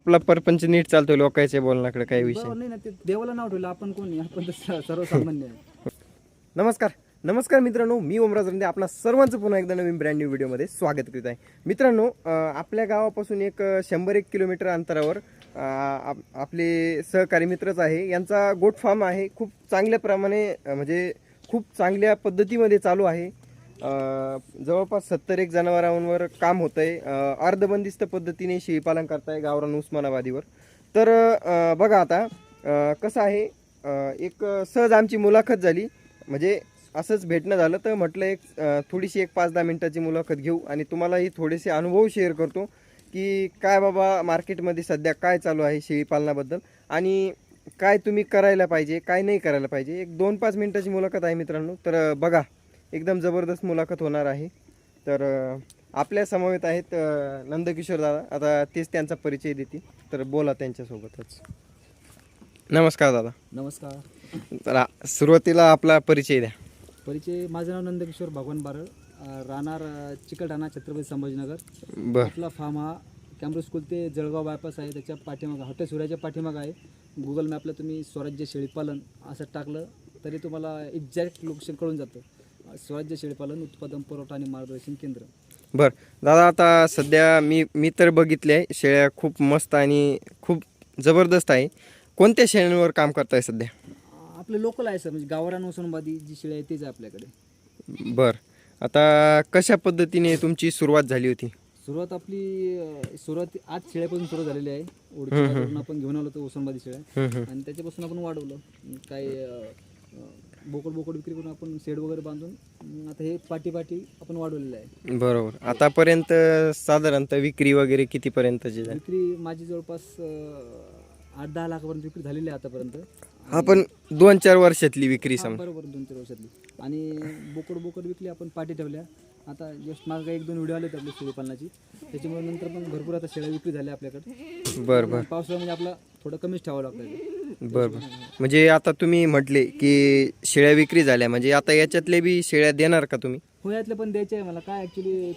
आपला परपंच नीट चालतोय लोकांच्या बोलण्याकडे काही विषय. बरोबर नाही ना ते देवाला नाव ठेवलं आपण कोणी आपण तर स- सर्वसामान्य आहे. नमस्कार. नमस्कार मित्रांनो मी ओमराज रंदे आपणा सर्वांचं पुन्हा एकदा नवीन ब्रँड न्यू व्हिडिओमध्ये स्वागत करीत आहे. मित्रांनो अं, आपल्या गावापासून एक अं, शंभर एक किलोमीटर अंतरावर अं, आप- आपले सहकारी मित्रच आहे. यांचा गोट फार्म आहे. खूप चांगल्या प्रमाणे अं, म्हणजे खूप चांगल्या पद्धतीमध्ये चालू आहे. जवळपास सत्तर एक जनावरांवर काम होतं आहे अर्धबंदिस्त पद्धतीने शेळीपालन करताय गावरान उस्मानाबादीवर. तर बघा आता कसं आहे एक सहज आमची मुलाखत झाली. म्हणजे असंच भेटणं झालं तर म्हटलं एक थोडीशी एक पाच दहा मिनटाची मुलाखत घेऊ आणि तुम्हालाही थोडेसे अनुभव शेअर करतो की काय बाबा मार्केटमध्ये सध्या काय चालू आहे शेळीपालनाबद्दल आणि काय तुम्ही करायला पाहिजे काय नाही करायला पाहिजे. एक दोन पाच मिनटाची मुलाखत आहे मित्रांनो. तर बघा. एकदम जबरदस्त मुलाखत होणार आहे. तर आपल्या समवेत आहेत नंदकिशोर दादा. आता तेच त्यांचा परिचय देतील. तर बोला त्यांच्यासोबतच. नमस्कार दादा. नमस्कार. तर सुरुवातीला आपला परिचय द्या. परिचय माझं नाव नंदकिशोर भगवान बारळ. राहणार चिकलठाणा छत्रपती संभाजीनगर. आपला फार्म हा कॅम्ब्रो स्कूल ते जळगाव बायपास आहे. त्याच्या पाठीमागं हॉटेल सूर्याच्या पाठीमागं आहे. गुगल मॅपला तुम्ही स्वराज्य शेळीपालन असं टाकलं तरी तुम्हाला एक्झॅक्ट लोकेशन कळून जातं. स्वराज्य शेळीपालन उत्पादन पुरवठा आणि मार्गदर्शन केंद्र. बर. दादा आता सध्या मी मी तर बघितले आहे शेळ्या खूप मस्त आणि खूप जबरदस्त आहे. कोणत्या शेळ्यांवर काम करताय सध्या? आपले लोकल आहे सर म्हणजे गावरान ओसनबादी जी शेळी आहे तीच आहे आपल्याकडे. बर. आता कशा पद्धतीने तुमची सुरुवात झाली होती? सुरुवात आपली अं, सुरुवात आज शेळ्यापासून सुरू झालेली आहे. ओळखी आपण घेऊन आलो होतो ओसनबादी शेळ्या. हम्म, हम्म. आणि त्याच्यापासून आपण वाढवलं. काही अं, अं, बोकड बोकड विक्री करून आपण शेड वगैरे बांधून आता हे पाटी पाटी आपण वाढवलेलं आहे. बरोबर. आतापर्यंत साधारणतः विक्री वगैरे कितीपर्यंतची झाली? विक्री माझी जवळपास आठ दहा लाखापर्यंत विक्री झालेली आहे आतापर्यंत. आपण दोन चार वर्षातली विक्री हा, समजा. बरोबर दोन चार वर्षातली. आणि बोकड बोकड विकली आपण पाटी ठेवल्या. आता जस्ट मागं एक दोन व्हिडिओ आले होते आपल्या शेळीपालनाची त्याच्यामुळे नंतर पण भरपूर आता शेळ्या विक्री झाल्या आपल्याकडे. बर बर. पावसाळ्यामध्ये आपला थोडं कमीच ठेवावं लागतं बर बर. म्हणजे आता तुम्ही म्हटले की शेळ्या विक्री झाल्या म्हणजे आता याच्यातले बी शेळ्या देणार का तुम्ही? हो यातले पण द्यायचे आहे मला. काय ॲक्च्युली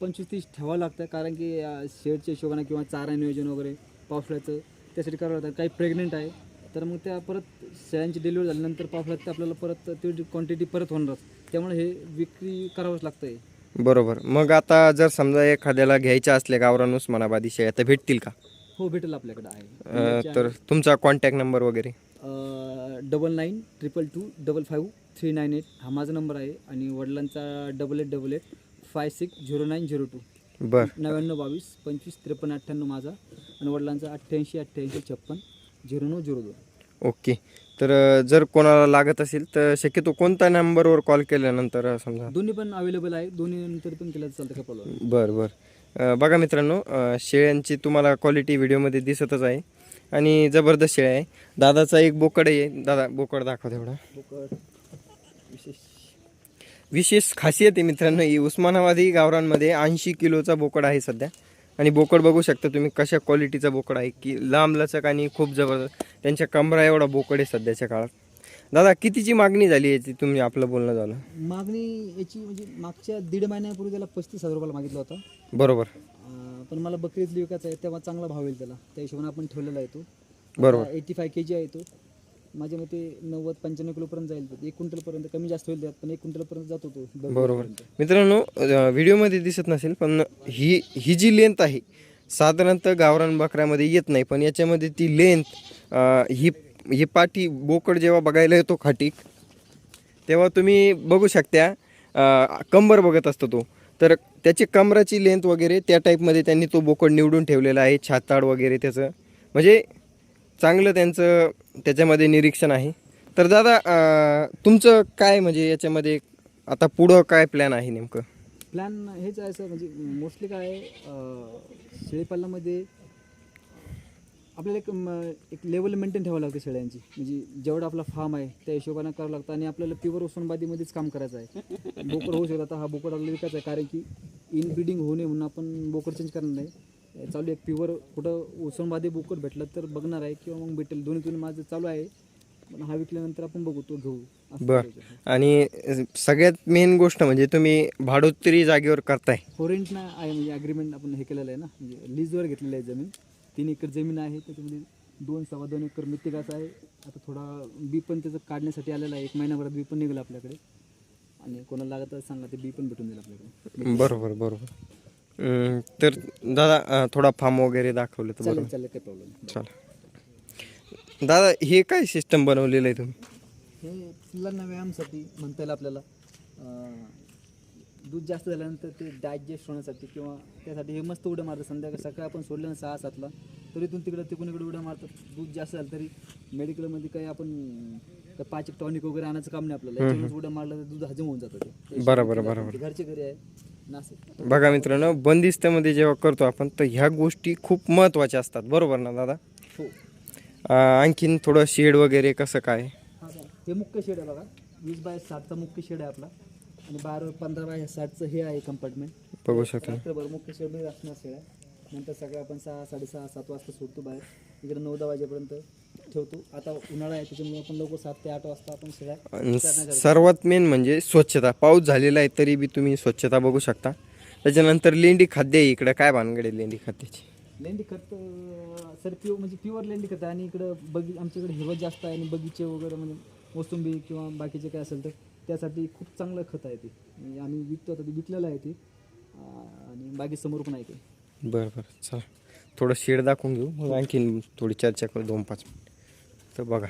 पंचवीस तीस ठेवावं लागतं कारण की शेडच्या हिशोबाने किंवा चारा नियोजन वगैरे पावसाळ्याचं त्यासाठी करावं लागतं. काही प्रेग्नेंट आहे तर मग त्या परत शेळ्यांची डिलिव्हरी झाल्यानंतर पावसाळ्यात ते आपल्याला परत तेवढी क्वांटिटी परत होणारच. त्यामुळे हे विक्री करावंच लागतं आहे बरोबर. मग आता जर समजा एखाद्याला घ्यायच्या असल्या गावरान उस्मानाबादी शेळ्या तर भेटतील का? हो भेटेल आपल्याकडे आहे. तर तुमचा कॉन्टॅक्ट नंबर वगैरे? Double nine triple two double five three nine eight हा माझा नंबर आहे आणि वडिलांचा double eight double eight five six zero nine zero two बर. नव्याण्णव बावीस पंचवीस त्रेपन्न अठ्ठ्याण्णव माझा आणि वडिलांचा अठ्ठ्याऐंशी अठ्ठ्याऐंशी छप्पन झिरो नऊ झिरो दोन. ओके. तर जर कोणाला लागत असेल तर शक्यतो कोणत्या नंबरवर कॉल केल्यानंतर समजा? दोन्ही पण अवेलेबल आहे. दोन्ही नंतर पण केलं चालतं का बरं बरं. बघा मित्रांनो शेळ्यांची तुम्हाला क्वालिटी व्हिडिओमध्ये दिसतच आहे. आणि जबरदस्त शेळ्या आहे. दादाचा एक बोकड आहे. दादा बोकड दाखव तेवढा. विशेष. विशेष खासियत आहे मित्रांनो ही. उस्मानाबादी गावरांमध्ये ऐंशी किलोचा बोकड आहे सध्या. आणि बोकड बघू शकता तुम्ही कशा क्वालिटीचा बोकड आहे. की लांब लचक आणि खूप जबरदस्त. त्यांच्या कमरा एवढा बोकड आहे सध्याच्या काळात. दादा कितीची मागणी झाली याची? तुम्ही आपलं बोलणं झालं. मागणी याची म्हणजे मागच्या दीड महिन्यापूर्वी त्याला पस्तीस हजार रुपयाला मागितला होता. बरोबर. अं, पण मला बकरीतली विकायचा आहे तेव्हा चांगला भाव येईल त्याला. त्या हिशोबाने आपण ठेवलेला आहे तो. बरोबर. एटी फाय के जी आहे तो. माझ्या मते नव्वद पंच्याण्णव किलोपर्यंत जाईल तो. एक क्विंटलपर्यंत कमी जास्त होईल त्यात पण एक क्विंटलपर्यंत जातो तो. बरोबर. मित्रांनो अं, व्हिडिओमध्ये दिसत नसेल पण ही ही जी लेंथ आहे साधारणतः गावरान बकऱ्यामध्ये येत नाही पण याच्यामध्ये ती लेंथ ही ही पाठी बोकड जेव्हा बघायला येतो खाटीक तेव्हा तुम्ही बघू शकता कंबर बघत असतो तो. तर त्याची कमराची लेंथ वगैरे त्या टाईपमध्ये त्यांनी तो बोकड निवडून ठेवलेला आहे छाताड वगैरे त्याचं. म्हणजे चांगलं त्यांचं त्याच्यामध्ये निरीक्षण आहे. तर दादा तुमचं काय म्हणजे याच्यामध्ये आता पुढं काय प्लॅन आहे नेमकं? प्लॅन हेच आहे सर म्हणजे मोस्टली काय आहे, शेळीपालनामध्ये आपल्याला एक म, एक लेवल मेंटेन ठेवावं लागते शेळ्यांची. म्हणजे जेवढा आपला फार्म आहे त्या हिशोबाने करावं लागतं आणि आपल्याला प्युअर उस्मानबादीमध्येच काम करायचं आहे. बोकड होऊ शकतं आता हा बोकड आपल्याला विकायचा आहे. कारण की इन ब्रिडिंग होऊ नये म्हणून आपण बोकड चेंज करणार नाही. चालू एक प्युअर कुठं उस्मानबादी बोकड भेटलं तर बघणार आहे किंवा मग भेटेल. दोन्ही तुम्ही माझं चालू आहे. पण हा विकल्यानंतर आपण बघू तो घेऊ. असं बर. करायचं. आणि सगळ्यात मेन गोष्ट म्हणजे तुम्ही भाडोत्री जागेवर करताय. फोरेंटना आहे म्हणजे अग्रीमेंट आपण हे केलेलं आहे ना. म्हणजे लीजवर घेतलेलं आहे जमीन. तीन एकर जमीन आहे त्याच्यामध्ये दोन सव्वा दोन एकर मित्तिकाचं आहे. आता थोडा बी पण त्याचं काढण्यासाठी आलेला आहे. एक महिन्याभरात बी पण निघालं आपल्याकडे. आणि कोणाला लागत सांगा ते बी पण भेटून जाईल आपल्याकडे. बरोबर बरोबर. तर दादा थोडा फार्म वगैरे दाखवलं तर चालेल चालेल काही प्रॉब्लेम नाही. चला दादा हे काय सिस्टम बनवलेलं आहे तुम्ही? हे पिल्लांना व्यायामासाठी म्हणता येईल आपल्याला. दूध जास्त झाल्यानंतर ते डायजेस्ट होण्यासाठी किंवा त्यासाठी हे मस्त उड्या मारतात. संध्याकाळी सकाळी आपण सोडलं ना सहा सातला तरी इथून तिकडे तिकडून इकडे उड्या मारतात. दूध जास्त झालं तरी मेडिकलमध्ये काही आपण पाच टॉनिक वगैरे आणायचं काम नाही आपल्याला. याच्यावरूनच उड्या मारलं तर दूध हजम होऊन जातं ते. बरोबर बरोबर घरचे घरी आहे बघा मित्रांनो बंदिस्तमध्ये जेव्हा करतो आपण तर ह्या गोष्टी खूप महत्त्वाच्या असतात. बरोबर ना दादा? हो. आणखीन थोडं शेड वगैरे कसं काय? हा मुख्य शेड आहे बघा. वीस बाय साठचा मुख्य शेड आहे आपला. आणि बारा पंधरा बाय साठचं हे आहे कंपार्टमेंट बघू शकतो. रात्रभर मुख्य शेड असणार शेळ्या. नंतर सकाळी आपण सहा साडेसहा सात वाजता सोडतो बाहेर. इकडे नऊ दहा वाजेपर्यंत ठेवतो. आता उन्हाळा आहे त्याच्यामुळे आपण लोक सात ते आठ वाजता आपण शेळ्या आणि सर्वात मेन म्हणजे स्वच्छता. पाऊस झालेला आहे तरी बी तुम्ही स्वच्छता बघू शकता. त्याच्यानंतर लेंडी खाद्य आहे इकडं. काय भानगड आहे लेंडी खाद्याची? लेंडी खत सर प्युअर म्हणजे प्युअर लेंडी खत. आहे आणि इकडं बगी आमच्याकडे हिरवत जास्त आहे आणि बगीचे वगैरे म्हणजे मोसंबी किंवा बाकीचे काय असेल तर. त्यासाठी खूप चांगलं खत आहे ते. म्हणजे आम्ही विकतो आता ते विकलेलं आहे ते. आणि बाकी समोर पण आहे ते. बरं बरं. चला. थोडं शेड दाखवून घेऊ मग आणखीन थोडी चर्चा करू दोन पाच मिनिट. तर बघा.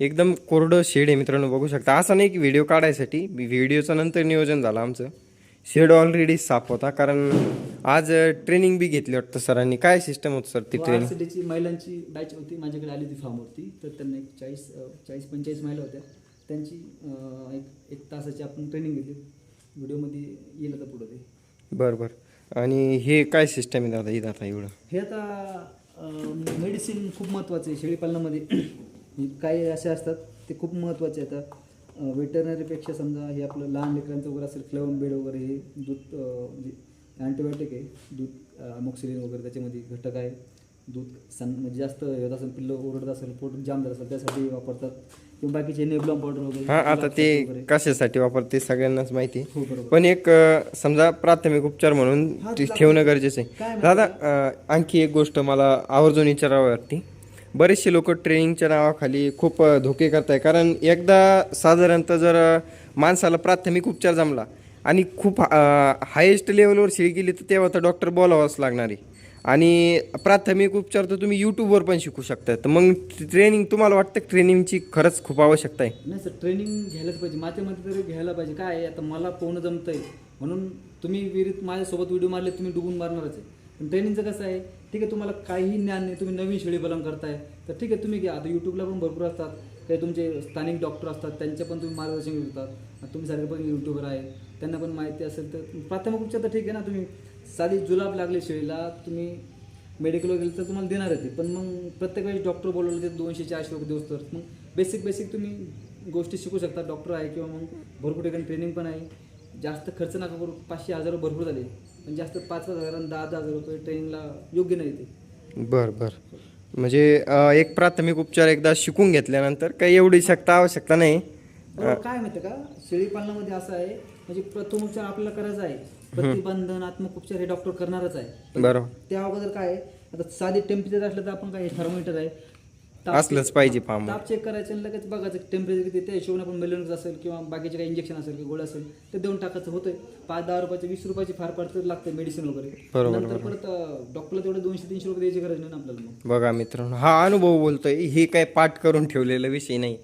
एकदम कोरडं शेड आहे मित्रांनो बघू शकता. असं नाही की व्हिडिओ काढायसाठी व्हिडिओचं नंतर नियोजन झालं आमचं. शेड ऑलरेडी साफ होता कारण आज ट्रेनिंग बी घेतली वाटतं सरांनी. काय सिस्टम होतं सर ती ट्रेनिंग सिटीची महिलांची बॅच होती. माझ्याकडे आली होती फार्मवरती तर त्यांना एक चाळीस चाळीस पंचेचाळीस महिला होत्या. त्यांची एक एक तासाची आपण ट्रेनिंग घेतली. व्हिडिओमध्ये येईल आता पुढं ते. बरं बरं. आणि हे काय सिस्टम आहे दादा? इथं आता एवढं? हे आता मेडिसिन खूप महत्त्वाचं आहे शेळीपालनामध्ये. काही असे असतात ते खूप महत्त्वाचे आता वेटरनरीपेक्षा समजा हे आपलं लहान लेकरांचं वगैरे असेल फ्लेवन बेड वगैरे हे दूध म्हणजे अँटीबायोटिक आहे. दूध अमोक्सिलिन वगैरे त्याच्यामध्ये घटक आहे. दूध सण म्हणजे जास्त होत असेल पिल्लं ओरडत असेल पोट जाम झालं असेल त्यासाठी वापरतात. किंवा बाकीचे नेबलॉम पावडर वगैरे हां आता ते. कशासाठी वापरते सगळ्यांनाच माहिती. हो बरोबर. पण एक अ, समजा प्राथमिक उपचार म्हणून ते ठेवणं गरजेचं आहे. दादा अ, आणखी एक गोष्ट मला आवर्जून विचारावी वाटते. बरेचसे लोक ट्रेनिंगच्या नावाखाली खूप अ, धोके करताय. कारण एकदा साधारणतः जर अ, माणसाला प्राथमिक उपचार जमला आणि खूप हायेस्ट लेवलवर शिळी गेली तर तेव्हा तर डॉक्टर बोलावाच लागणार आहे. आणि प्राथमिक उपचार तर तुम्ही यूट्यूबवर पण शिकू शकता. तर मग ट्रेनिंग तुम्हाला वाटतं ट्रेनिंगची खरंच खूप आवश्यकता आहे? नाही सर ट्रेनिंग घ्यायलाच पाहिजे. माझ्यामध्ये तरी घ्यायला पाहिजे. काय आहे आता मला पोहणं जमतंय. म्हणून तुम्ही विहिरीत माझ्यासोबत व्हिडिओ मारले तुम्ही डुबून मारणारच आहे. पण ट्रेनिंगचं कसं आहे ठीक आहे तुम्हाला काही ज्ञान नाही तुम्ही नवीन शेळी पालन करताय. तर ठीक आहे तुम्ही घ्या. आता यूट्यूबला पण भरपूर असतात. काही तुमचे स्थानिक डॉक्टर असतात त्यांचे पण तुम्ही मार्गदर्शन घेतात. तुम्ही सारखे पण यूट्यूबर आहे. त्यांना पण माहिती असेल तर प्राथमिक उपचार तर ठीक आहे ना तुम्ही. साधी जुलाब लागले शेळीला तुम्ही मेडिकल गेलं तर तुम्हाला देणार आहे ते. पण मग प्रत्येक वेळेस डॉक्टर बोलवलं ते दोनशे चारशे रुपये दिवस तर. मग बेसिक बेसिक तुम्ही गोष्टी शिकू शकता. डॉक्टर आहे किंवा मग भरपूर ठिकाणी ट्रेनिंग पण आहे. जास्त खर्च नका करू. पाचशे हजार भरपूर झाले. पण जास्त पाच पाच हजार आणि दहा दहा हजार रुपये ट्रेनिंगला योग्य नाही ते. बर बर. म्हणजे अ, एक प्राथमिक उपचार एकदा शिकून घेतल्यानंतर काही एवढी शकता आवश्यकता नाही. अहो, काय माहिती का? शेळी पालनामध्ये असं आहे. म्हणजे प्रथम उपचार आपल्याला करायचा आहे. प्रतिबंधनात्मक उपचार हे डॉक्टर करणारच आहे. बरोबर. त्या अगोदर काय आहे, आता साधी टेम्परेचर असलं तर आपण काय थर्मोमीटर आहे. ताप- असलंच पाहिजे फार्म ताप चेक करायचं आणि लगेच बघायचं टेम्परेचर किती त्या हिशोबाने आपण मेलोनच असेल किंवा बाकीचे काही इंजेक्शन असेल किंवा गोळ्या असेल ते देऊन टाकायचं होतंय. पाच दहा रुपयाचे वीस रुपयाची फार फार तर लागते मेडिसिन वगैरे. बरोबर, नंतर परत डॉक्टरला तेवढे दोनशे तीनशे रुपये द्यायची गरज नाही ना आपल्याला मग. बघा मित्रांनो हा अनुभव बोलतोय हे काय पाठ करून ठेवलेला विषय नाही.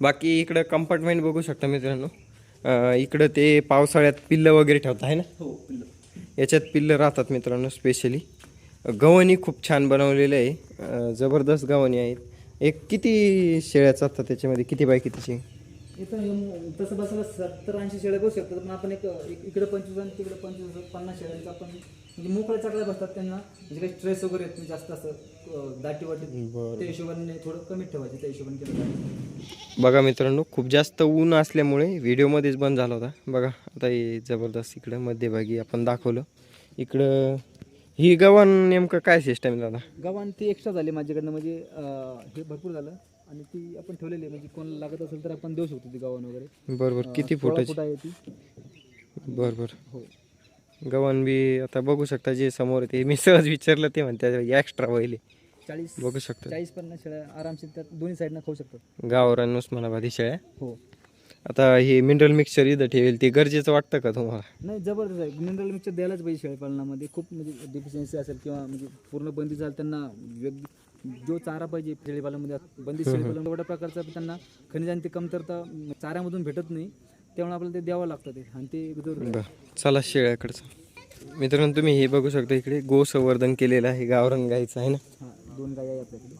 बाकी इकडं कंपार्टमेंट बघू शकता मित्रांनो. इकडं ते पावसाळ्यात पिल्लं वगैरे ठेवता आहे ना? हो पिल्लं. याच्यात पिल्लं राहतात मित्रांनो स्पेशली गव्हाणी खूप छान बनवलेलं आहे. जबरदस्त गव्हाणी आहेत. एक किती शेळ्या चालतात त्याच्यामध्ये? किती बाय कितीची? तसं बसायला सत्तर ऐंशी शेळ्या बसू शकतात पण आपण एक इकडे पंचवीस आणि तिकडे पंचवीस पन्नास शेळ्यांचा आपण म्हणजे मोकळ्या चाकड्या बसतात त्यांना. म्हणजे काही स्ट्रेस वगैरे येत नाही जास्त असं दाटी वाटी त्या हिशोबाने थोडं कमी ठेवायचे त्या हिशोबाने केलं बघा मित्रांनो खूप जास्त ऊन असल्यामुळे व्हिडिओमध्येच बंद झाला होता. बघा आता हे जबरदस्त इकडं मध्यभागी आपण दाखवलं. इकडं ही गव्हाण नेमकं काय सिस्टम दादा? गव्हाण ती एक्स्ट्रा झाली माझ्याकडनं म्हणजे अं, हे भरपूर झालं. आणि ती आपण ठेवलेली आहे म्हणजे कोणाला लागत असेल तर आपण देऊ शकतो ती गव्हाण वगैरे. बरं बरं. किती सोळा फुटाची? फूट आहे ती. बरं बरं. हो. गव्हाण बी आता बघू शकता जे समोर ते. मी सहज विचारलं ते म्हणते एक्स्ट्रा व्हायले चाळीस बघू शकता. चाळीस पन्नास शेळ्या आरामशीर त्यात दोन्ही साईडनं खाऊ शकतात. गावरान उस्मानाबादी शेळ्या. हो. आता हे मिनरल मिक्सचर इथं ठेवेल ते गरजेचं वाटतं का तुम्हाला? नाही जबरदस्त आहे. मिनरल मिक्सर द्यायलाच पाहिजे शेळीपालनामध्ये खूप म्हणजे डिफिशियन्सी असेल किंवा म्हणजे पूर्ण बंदी झाली त्यांना वेग जो चारा पाहिजे शेळीपालनामध्ये बंदी शेळीपालन एवढ्या प्रकारचा त्यांना खनिजांची कमतरता चाऱ्यामधून भेटत नाही. त्यामुळे आपल्याला ते द्यावं लागतं ते आणि ते जरूर आहे. बरं चला शेळ्याकडचं. मित्रांनो तुम्ही हे बघू शकता इकडे गो संवर्धन केलेलं आहे गावरान गाईचं आहे ना? हां दोन गाय आहे आपल्याकडे.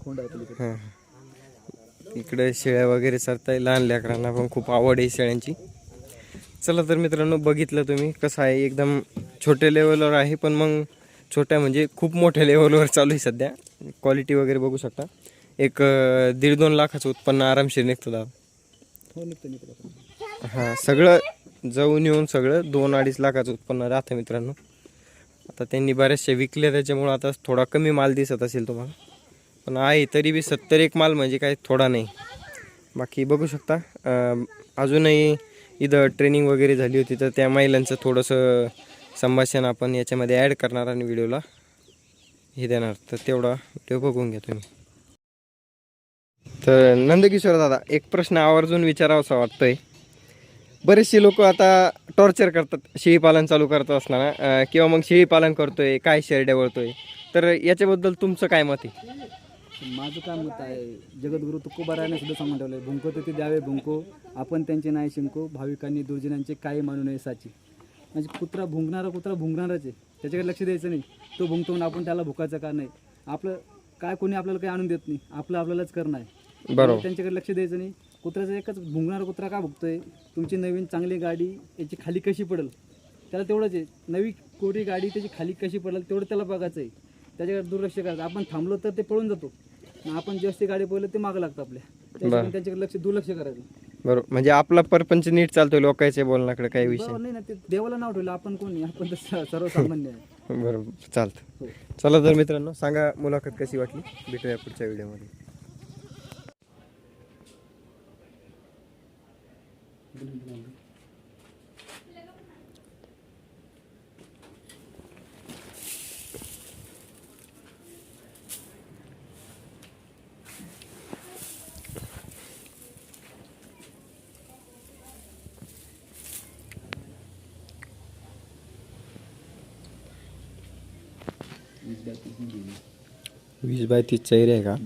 खोंड आहे हां इकडे शेळ्या वगैरे चरताय लहान लेकरांना पण खूप आवड आहे शेळ्यांची. चला तर मित्रांनो बघितलं तुम्ही कसं आहे एकदम छोट्या लेवलवर आहे पण मग छोट्या म्हणजे खूप मोठ्या लेवलवर चालू आहे सध्या. क्वालिटी वगैरे बघू शकता. एक दीड दोन लाखाचं उत्पन्न आरामशीर निघतं दादा. हो निघतं निघतं. हां सगळं जाऊन येऊन सगळं दोन अडीच लाखाचं उत्पन्न राहतं मित्रांनो. आता त्यांनी बऱ्याचशा विकल्या त्याच्यामुळं आता थोडा कमी माल दिसत असेल तुम्हाला. पण आहे तरी बी सत्तर एक माल म्हणजे काय थोडा नाही. बाकी बघू शकता अजूनही इथं ट्रेनिंग वगैरे झाली होती तर त्या महिलांचं थोडंसं संभाषण आपण याच्यामध्ये ॲड करणार आणि व्हिडिओला हे देणार. तर तेवढा व्हिडिओ बघून घ्या तुम्ही. तर नंदकिशोर दादा एक प्रश्न आवर्जून विचारावासा वाटतोय. बरेचसे लोक आता टॉर्चर करतात शेळीपालन चालू करत असताना. किंवा मग शेळीपालन करतोय काय शेरड्या वळतोय. तर याच्याबद्दल तुमचं काय मत आहे? माझं काय मत आहे जगद्गुरु तुकोबारायाने सुद्धा सांगून ठेवलं आहे भुंको ते द्यावे भुंको. आपण त्यांचे नाही शिंको भाविकांनी दुर्जनांचे काही मानू नये साची. म्हणजे कुत्रा भुंकणारा कुत्रा भुंकणारच आहे. त्याच्याकडे लक्ष द्यायचं नाही. तो भुंकतो म्हणून आपण त्याला भुकायचं का नाही? आपलं काय कोणी आपल्याला काही आणून देत नाही. आपलं आपल्यालाच करणं आहे. बरोबर. त्यांच्याकडे लक्ष द्यायचं नाही. कुत्र्याचं एकच भुंकणारा कुत्रा का भुकतोय तुमची नवीन चांगली गाडी याची खाली कशी पडेल? त्याला तेवढंच आहे. नवी कोरी गाडी त्याची खाली कशी पडेल तेवढं त्याला बघायचं आहे. त्याच्याकडे दुर्लक्ष करायचं. आपण थांबलो तर ते पळून जातो. आपण जास्ती गाडी पळलं ते मागं लागतं आपल्या. त्यांच्याकडे लक्ष दुर्लक्ष करायचं. बरोबर. म्हणजे आपला परपंच नीट चालतोय लोकांच्या बोलण्याकडे काही विषय. नाही ना ते देवाला नाव ठेवलं आपण कोण नाही आपण तर सर्वसामान्य आहे. बरोबर. चालतं. हो. चला तर मित्रांनो सांगा मुलाखत कशी वाटली? भेटूया पुढच्या व्हिडिओमध्ये. वीस बाय तीसचा एरिया आहे का?